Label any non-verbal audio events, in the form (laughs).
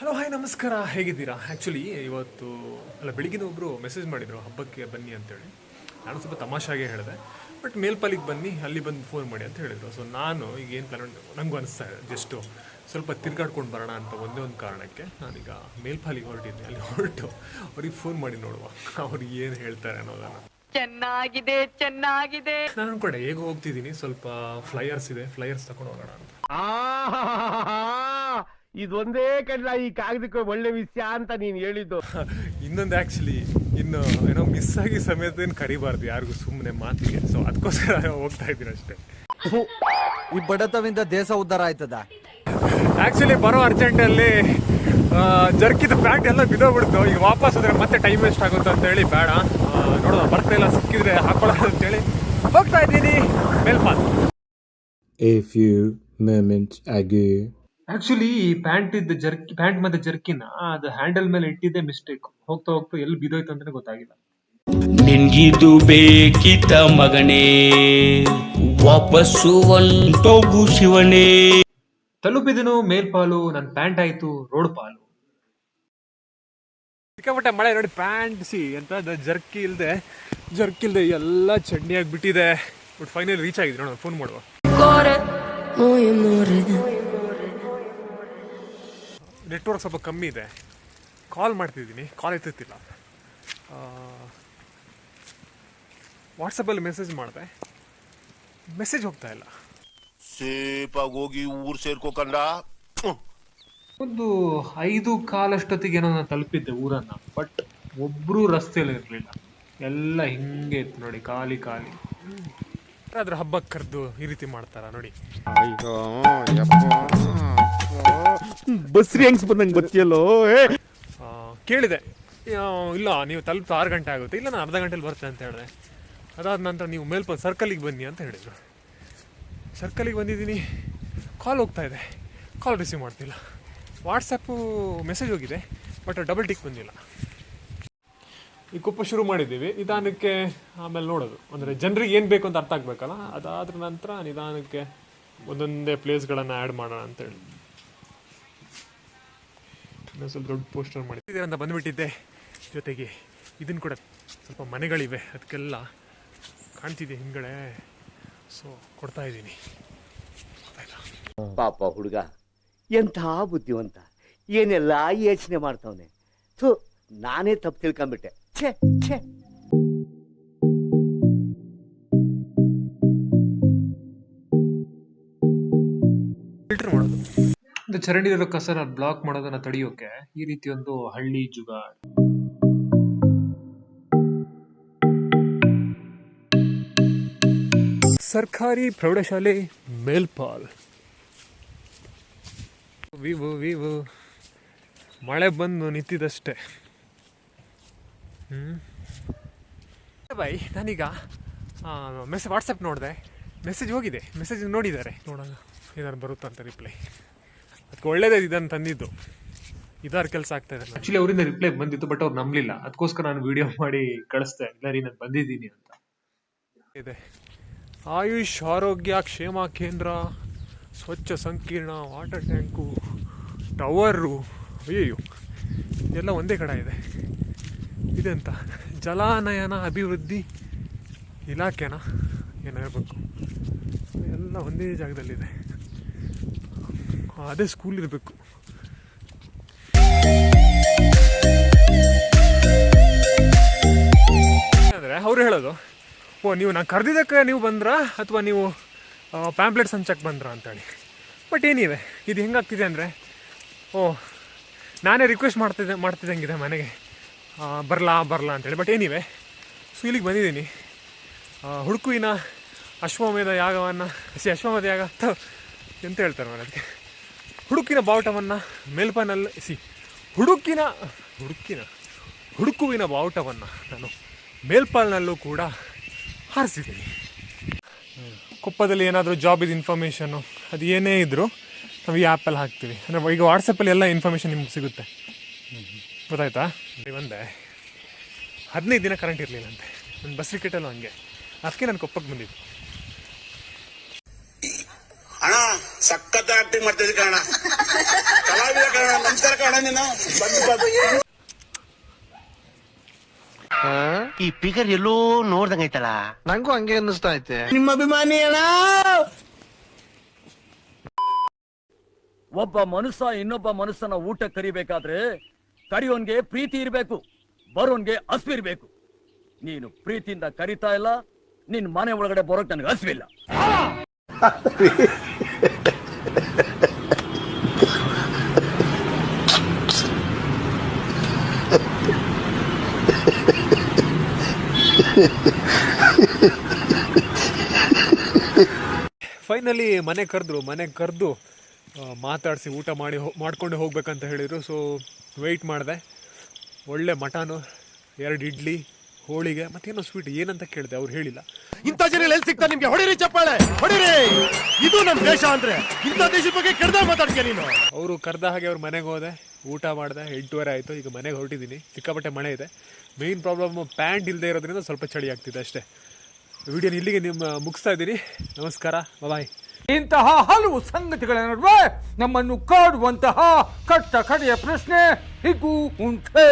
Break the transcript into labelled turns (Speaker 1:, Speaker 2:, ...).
Speaker 1: Hello hi ನಮಸ್ಕಾರ. ಹೇಗಿದ್ದೀರಾ? Actually ಇವತ್ತು ಅಲ್ಲ ಬೆಳಿಗ್ಗೆ ಒಬ್ಬರು ಮೆಸೇಜ್ ಮಾಡಿದರು. ಹಬ್ಬಕ್ಕೆ ಬನ್ನಿ ಅಂತೇಳಿ. ನಾನು ಸ್ವಲ್ಪ ತಮಾಷಾಗೆ ಹೇಳಿದೆ. ಬಟ್ ಮೇಲ್ಪಾಲಿಗೆ ಬನ್ನಿ ಅಲ್ಲಿ ಬಂದು ಫೋನ್ ಮಾಡಿ ಅಂತ ಹೇಳಿದರು. ಸೊ ನಾನು ಈಗ ಏನು ಪ್ಲಾನ್ ನನಗೂ ಅನಿಸ್ತಾ ಇದೆ. ಜಸ್ಟು ಸ್ವಲ್ಪ ತಿರ್ಗಾಡ್ಕೊಂಡು ಬರೋಣ ಅಂತ ಒಂದೇ ಒಂದು ಕಾರಣಕ್ಕೆ ನಾನೀಗ ಮೇಲ್ಪಾಲಿಗೆ ಹೊರಟಿದ್ದೆ. ಅಲ್ಲಿ ಹೊರಟು ಅವ್ರಿಗೆ ಫೋನ್ ಮಾಡಿ ನೋಡುವ ಅವ್ರು ಏನು ಹೇಳ್ತಾರೆ ಅನ್ನೋದನ್ನು.
Speaker 2: ಚೆನ್ನಾಗಿದೆ ಚೆನ್ನಾಗಿದೆ.
Speaker 1: ನಾನು ಅನ್ಕೊಂಡೆ ಹೇಗೆ ಹೋಗ್ತಿದ್ದೀನಿ. ಸ್ವಲ್ಪ ಫ್ಲೈಯರ್ಸ್ ಇದೆ. ಫ್ಲೈಯರ್ಸ್ ತಗೊಂಡು ಹೋಗೋಣ ಅಂತ.
Speaker 3: ಇದೊಂದೇ ಕಡ್ಲ ಈ ಕಾಗದಕ್ಕೆ ಒಳ್ಳೆ ವಿಷಯ ಅಂತ ನೀನು ಹೇಳಿದ್ದು. (laughs)
Speaker 1: ಇನ್ನೊಂದು ಆ್ಯಕ್ಚುಲಿ ಇನ್ನು ಏನೋ ಮಿಸ್ ಆಗಿ ಸಮೇತ ಏನು ಕರಿಬಾರ್ದು ಯಾರಿಗೂ ಸುಮ್ಮನೆ ಮಾತಿಗೆ. ಸೊ ಅದಕ್ಕೋಸ್ಕರ ಹೋಗ್ತಾ ಇದ್ದೀನಿ ಅಷ್ಟೇ.
Speaker 4: ಥು, ಈ ಬಡತವಿಂದ ದೇಶ ಉದ್ಧಾರ ಆಯ್ತದ?
Speaker 1: ಆ್ಯಕ್ಚುಲಿ ಬರೋ ಅರ್ಜೆಂಟಲ್ಲಿ ಜರ್ಕಿದ ಪ್ಯಾಂಟ್ ಎಲ್ಲ ಬಿದ್ದೋಗ್ಬಿಡ್ತು. ಈಗ ವಾಪಸ್ ಹೋದ್ರೆ ಮತ್ತೆ ಟೈಮ್ ವೇಸ್ಟ್ ಆಗುತ್ತೆ ಅಂತ ಹೇಳಿ ಬೇಡ. ಆ, ನೋಡೋಣ ಬರ್ತಾ ಇಲ್ಲ ಸಿಕ್ಕಿದ್ರೆ ಹಾಕೊಳ್ಳೋಣ ಅಂತೇಳಿ ಹೋಗ್ತಾ ಇದ್ದೀನಿ. ಮೇಲ್ಪಾಲ್.
Speaker 5: A few moments ago.
Speaker 1: Actually ಈ ಪ್ಯಾಂಟ್ ಇದ್ದ ಜರ್ಕಿ ಪ್ಯಾಂಟ್ ಮತ್ತೆ ಜರ್ಕಿನ ಅದು ಹ್ಯಾಂಡಲ್ ಮೇಲೆ ಇಟ್ಟಿದ್ದೆ ಮಿಸ್ಟೇಕ್ ಹೋಗ್ತಾ ಹೋಗ್ತಾ ಎಲ್ಲಿ ಬಿದ್ದೋಯ್ತು ಅಂತಾನೆ ಗೊತ್ತಾಗಿಲ್ಲ.
Speaker 6: ನಿನ್ಗಿದು ಬೇಕಿತ ಮಗನೇ ವಾಪಸ್ಸು ಒಂಟೋಗು ಶಿವನೇ.
Speaker 1: ತಲುಪಿದನು ಮೇಲ್ಪಾಲು ನನ್ನ ಪ್ಯಾಂಟ್ ಆಯ್ತು ರೋಡ್ ಪಾಲು. ಸಿಕ್ಕಾಪಟ್ಟೆ ಮಳೆ ನೋಡಿ ಪ್ಯಾಂಟ್ ಸಿ ಅಂತ ಜರ್ಕಿ ಇಲ್ದೆ ಜರ್ಕಿ ಇಲ್ದೆ ಎಲ್ಲ ಚಡ್ನಿ ಆಗಿಬಿಟ್ಟಿದೆ. ಬಟ್ ಫೈನಲ್ ರೀಚ್ ಆಗಿದೆ ನೋಡೋಣ ಫೋನ್ ಮಾಡುವ. ನೆಟ್ವರ್ಕ್ ಸ್ವಲ್ಪ ಕಮ್ಮಿ ಇದೆ. ಕಾಲ್ ಮಾಡ್ತಿದ್ದೀನಿ. ಕಾಲ್ ಎತ್ತುತ್ತಿಲ್ಲ. ವಾಟ್ಸಪ್ಪಲ್ಲಿ ಮೆಸೇಜ್ ಮಾಡಿದೆ. ಮೆಸೇಜ್ ಹೋಗ್ತಾ ಇಲ್ಲ.
Speaker 7: ಸೇಫಾಗಿ ಹೋಗಿ ಊರು ಸೇರ್ಕೋಕಂಡ
Speaker 1: ಒಂದು ಐದು ಕಾಲಷ್ಟೊತ್ತಿಗೆ ಏನೋ ನಾನು ತಲುಪಿದ್ದೆ ಊರನ್ನ ಬಟ್ ಒಬ್ರು ರಸ್ತೆಯಲ್ಲಿ ಇರಲಿಲ್ಲ. ಎಲ್ಲ ಹಿಂಗೆ ಇತ್ತು ನೋಡಿ ಖಾಲಿ ಖಾಲಿ. ಅದ್ರ ಹಬ್ಬಕ್ಕೆ ಕರೆದು ಈ ರೀತಿ ಮಾಡ್ತಾರ ನೋಡಿ.
Speaker 3: ಬಸ್ರಿ ಹೆಂಗ್ಸ್ ಬಂದಂಗೆ ಗೊತ್ತಿಯಲ್ಲೋ ಏ?
Speaker 1: ಆ, ಕೇಳಿದೆ. ಇಲ್ಲ ನೀವು ತಲುಪ ಆರು ಗಂಟೆ ಆಗುತ್ತೆ. ಇಲ್ಲ ನಾನು ಅರ್ಧ ಗಂಟೆಲಿ ಬರ್ತೇನೆ ಅಂತ ಹೇಳಿದೆ. ಅದಾದ ನಂತರ ನೀವು ಮೇಲ್ಪ ಸರ್ಕಲಿಗೆ ಬನ್ನಿ ಅಂತ ಹೇಳಿದರು. ಸರ್ಕಲಿಗೆ ಬಂದಿದ್ದೀನಿ. ಕಾಲ್ ಹೋಗ್ತಾ ಇದೆ. ಕಾಲ್ ರಿಸೀವ್ ಮಾಡ್ತಿಲ್ಲ. ವಾಟ್ಸಪ್ಪು ಮೆಸೇಜ್ ಹೋಗಿದೆ ಬಟ್ ಡಬಲ್ ಟಿಕ್ ಬಂದಿಲ್ಲ. ಈ ಕುಪ್ಪ ಶುರು ಮಾಡಿದ್ದೀವಿ. ನಿಧಾನಕ್ಕೆ ಆಮೇಲೆ ನೋಡೋದು. ಅಂದರೆ ಜನರಿಗೆ ಏನು ಬೇಕು ಅಂತ ಅರ್ಥ ಆಗಬೇಕಲ್ಲ? ಅದಾದ ನಂತರ ನಿಧಾನಕ್ಕೆ ಒಂದೊಂದೇ ಪ್ಲೇಸ್ಗಳನ್ನು ಆ್ಯಡ್ ಮಾಡೋಣ ಅಂತೇಳಿ ಇನ್ನೊಂದು ಸ್ವಲ್ಪ ದೊಡ್ಡ ಪೋಸ್ಟರ್ ಮಾಡಿದ್ದೀರ ಅಂತ ಬಂದುಬಿಟ್ಟಿದ್ದೆ. ಜೊತೆಗೆ ಇದನ್ನು ಕೂಡ ಸ್ವಲ್ಪ ಮನೆಗಳಿವೆ ಅದಕ್ಕೆಲ್ಲ ಕಾಣ್ತಿದೆ ಹಿಂದ್ಗಡೆ. ಸೊ ಕೊಡ್ತಾ ಇದ್ದೀನಿ.
Speaker 8: ಪಾಪ ಹುಡುಗ ಎಂಥ ಬುದ್ಧಿವಂತ ಏನೆಲ್ಲ ಯೋಚನೆ ಮಾಡ್ತಾವನೆ? ಸೊ ನಾನೇ ತಪ್ಪು ತಿಳ್ಕೊಂಬಿಟ್ಟೆ ಛೇ ಛೇ.
Speaker 1: ಒಂದು ಚರಂಡಿಲಿರೋ ಕಸನ ಬ್ಲಾಕ್ ಮಾಡೋದನ್ನ ತಡೆಯೋಕೆ ಈ ರೀತಿ ಒಂದು ಹಳ್ಳಿ ಜುಗ. ಸರ್ಕಾರಿ ಪ್ರೌಢಶಾಲೆ ಮೇಲ್ಪಾಲ್. ವಿವು ವಿವು. ಮಳೆ ಬಂದು ನಿಂತಿದ್ದಷ್ಟೇ ಹ್ಞೂ ಬಾಯ್ ನಾನೀಗ ಮೆಸೇಜ್ ವಾಟ್ಸಪ್ ನೋಡಿದೆ. ಮೆಸೇಜ್ ಹೋಗಿದೆ. ಮೆಸೇಜ್ ನೋಡಿದ್ದಾರೆ. ನೋಡೋಣ. ಏನಾದ್ರು ಬರುತ್ತಂತ ರಿಪ್ಲೈ ಅದಕ್ಕೆ ಒಳ್ಳೇದೇ ಇದನ್ನು ತಂದಿದ್ದು ಇದಾರ ಕೆಲಸ ಆಗ್ತಾ ಇದೆ ಆಕ್ಚುಲಿ ಅವರಿಂದ ರಿಪ್ಲೈ ಬಂದಿತ್ತು ಬಟ್ ಅವ್ರು ನಂಬಲಿಲ್ಲ. ಅದಕ್ಕೋಸ್ಕರ ನಾನು ವಿಡಿಯೋ ಮಾಡಿ ಕಳಿಸ್ದೆ. ಇಲ್ಲ ರೀ ನಾನು ಬಂದಿದ್ದೀನಿ ಅಂತ. ಇದೆ. ಆಯುಷ್ ಆರೋಗ್ಯ ಕ್ಷೇಮ ಕೇಂದ್ರ ಸ್ವಚ್ಛ ಸಂಕೀರ್ಣ ವಾಟರ್ ಟ್ಯಾಂಕು ಟವರು ಅಯ್ಯೋ ಇದೆಲ್ಲ ಒಂದೇ ಕಡೆ ಇದೆ. ಇದೆಂತ ಜಲಾನಯನ ಅಭಿವೃದ್ಧಿ ಇಲಾಖೆನ ಹೇಳ್ಬೇಕು? ಎಲ್ಲ ಒಂದೇ ಜಾಗದಲ್ಲಿದೆ. ಅದೇ ಸ್ಕೂಲ್ ಇರಬೇಕು. ಅಂದರೆ ಅವ್ರು ಹೇಳೋದು, ಓ, ನೀವು ನಾನು ಕರೆದಿದ್ದಕ್ಕೆ ನೀವು ಬಂದ್ರಾ ಅಥವಾ ನೀವು ಪ್ಯಾಂಪ್ಲೆಟ್ಸ್ ಹಂಚಕ್ಕೆ ಬಂದ್ರಾ ಅಂತೇಳಿ. ಬಟ್ ಏನಿದೆ, ಇದು ಹೆಂಗಾಗ್ತಿದೆ ಅಂದರೆ, ಓ, ನಾನೇ ರಿಕ್ವೆಸ್ಟ್ ಮಾಡ್ತಿದ್ದೆ, ಮಾಡ್ತಿದ್ದಂಗಿದೆ ಮನೆಗೆ. ಬರಲಾ ಬರಲಾ ಅಂತೇಳಿ. ಬಟ್ ಏನಿವೆ ಸೊ ಇಲ್ಲಿಗೆ ಬಂದಿದ್ದೀನಿ. ಹುಡುಕುವಿನ ಅಶ್ವಮೇಧ ಯಾಗವನ್ನು, ಸಿ, ಅಶ್ವಮೇಧ ಯಾಗ ಅಂತ ಹೇಳ್ತಾರೆ ಮನೆ ಅದಕ್ಕೆ ಹುಡುಕಿನ ಬಾವುಟವನ್ನು ಮೇಲ್ಪನಲ್ಲಿ ಸಿ ಹುಡುಕಿನ ಹುಡುಕಿನ, ಹುಡುಕುವಿನ ಬಾವುಟವನ್ನು ನಾನು ಮೇಲ್ಪಾಲ್ನಲ್ಲೂ ಕೂಡ ಹಾರಿಸಿದ್ದೀನಿ. ಕೊಪ್ಪದಲ್ಲಿ ಏನಾದರೂ ಜಾಬಿದ ಇನ್ಫಾರ್ಮೇಷನ್ನು ಅದು ಏನೇ ಇದ್ದರೂ ನಾವು ಈ ಆ್ಯಪಲ್ಲಿ ಹಾಕ್ತೀವಿ. ಅಂದರೆ ಈಗ ವಾಟ್ಸಪ್ಪಲ್ಲಿ ಎಲ್ಲ ಇನ್ಫಾರ್ಮೇಷನ್ ನಿಮ್ಗೆ ಸಿಗುತ್ತೆ. ಗೊತ್ತಾಯ್ತಾ? ಒಂದೇ ಹದಿನೈದು ದಿನ ಕರೆಂಟ್ ಇರಲಿಲ್ಲಂತೆ ನನ್ನ ಬಸ್ ಟಿಕೆಟಲ್ಲೂ ಹಂಗೆ. ಅದಕ್ಕೆ ನಾನು ಕೊಪ್ಪಕ್ಕೆ ಬಂದಿದ್ದು
Speaker 7: ಅಣ್ಣ ಸಖತ್ ಆಕ್ಟಿಂಗ್ ಮಾಡ್ತಿದ್ ಕಾರಣ ಕಲಾವಿದ ಕಾರಣ ನಮಸ್ಕಾರ ಕಾರಣ ನೀನು. ಬಂದು ಬಂದು.
Speaker 3: ಈ ಪಿಗರ್ ಎಲ್ಲೋ ನೋಡ್ದಂಗ ಐತಲ್ಲ
Speaker 4: ನಂಗೂ ಹಂಗೆ ಅನ್ನಿಸ್ತಾ ಐತೆ.
Speaker 3: ನಿಮ್ಮ ಅಭಿಮಾನಿ ಅಣ್ಣ.
Speaker 9: ಒಬ್ಬ ಮನುಷ್ಯ ಇನ್ನೊಬ್ಬ ಮನುಷ್ಯನ ಊಟ ಕರಿಬೇಕಾದ್ರೆ ಕರಿಯೋನ್ಗೆ ಪ್ರೀತಿ ಇರಬೇಕು ಬರೋನ್ಗೆ ಹಸ್ವು ಇರ್ಬೇಕು. ನೀನು ಪ್ರೀತಿಯಿಂದ ಕರಿತಾ ಇಲ್ಲ ನಿನ್ ಮನೆ ಒಳಗಡೆ ಬರೋಕ್ ನನಗೆ ಹಸ್ವಿಲ್ಲ (laughs)
Speaker 1: ಫೈನಲಿ ಮನೆ ಕರೆದ್ರು ಮನೆಗೆ ಕರೆದು ಮಾತಾಡಿಸಿ ಊಟ ಮಾಡಿ ಮಾಡ್ಕೊಂಡು ಹೋಗ್ಬೇಕಂತ ಹೇಳಿದರು. ಸೊ ವೆಯ್ಟ್ ಮಾಡಿದೆ. ಒಳ್ಳೆ ಮಟನು ಎರಡು ಇಡ್ಲಿ ಹೋಳಿಗೆ ಮತ್ತೇನೋ ಸ್ವೀಟ್ ಏನಂತ ಕೇಳಿದೆ ಅವ್ರು ಹೇಳಿಲ್ಲ.
Speaker 3: ಇಂಥ ಜನ ಎಲ್ಲಿ ಸಿಗ್ತಾ ನಿಮಗೆ? ಹೊಡಿರಿ ಚಪ್ಪಾಳೆ ಹೊಡಿರಿ! ಇದು ನಮ್ಮ ದೇಶ ಅಂದರೆ ಇಂಥ ದೇಶದ ಬಗ್ಗೆ ಕೆಡ್ದ ಮಾತಾಡ್ತೀಯ ನೀನು?
Speaker 1: ಅವರು ಕರೆದ ಹಾಗೆ ಅವ್ರ ಮನೆಗೆ ಹೋದೆ. ಊಟ ಮಾಡಿದೆ ಎಂಟೂವರೆ ಆಯಿತು, ಈಗ ಮನೆಗೆ ಹೊರಟಿದ್ದೀನಿ ಸಿಕ್ಕಾಪಟ್ಟೆ ಮಳೆ ಇದೆ. ಮೇಯ್ನ್ ಪ್ರಾಬ್ಲಮ್ ಪ್ಯಾಂಟ್ ಇಲ್ಲದೆ ಇರೋದ್ರಿಂದ ಸ್ವಲ್ಪ ಚಳಿ ಆಗ್ತಿದೆ ಅಷ್ಟೇ. ವಿಡಿಯೋನ ಇಲ್ಲಿಗೆ ನಿಮ್ಮ ಮುಗಿಸ್ತಾ ಇದ್ದೀನಿ. ನಮಸ್ಕಾರ ಬಾಯ್
Speaker 10: ಇಂತಹ ಹಲವು ಸಂಗತಿಗಳ ನಡುವೆ ನಮ್ಮನ್ನು ಕಾಡುವಂತಹ ಕಟ್ಟ ಕಡೆಯ ಪ್ರಶ್ನೆ ಹೀಗೂ ಉಂಟೆ.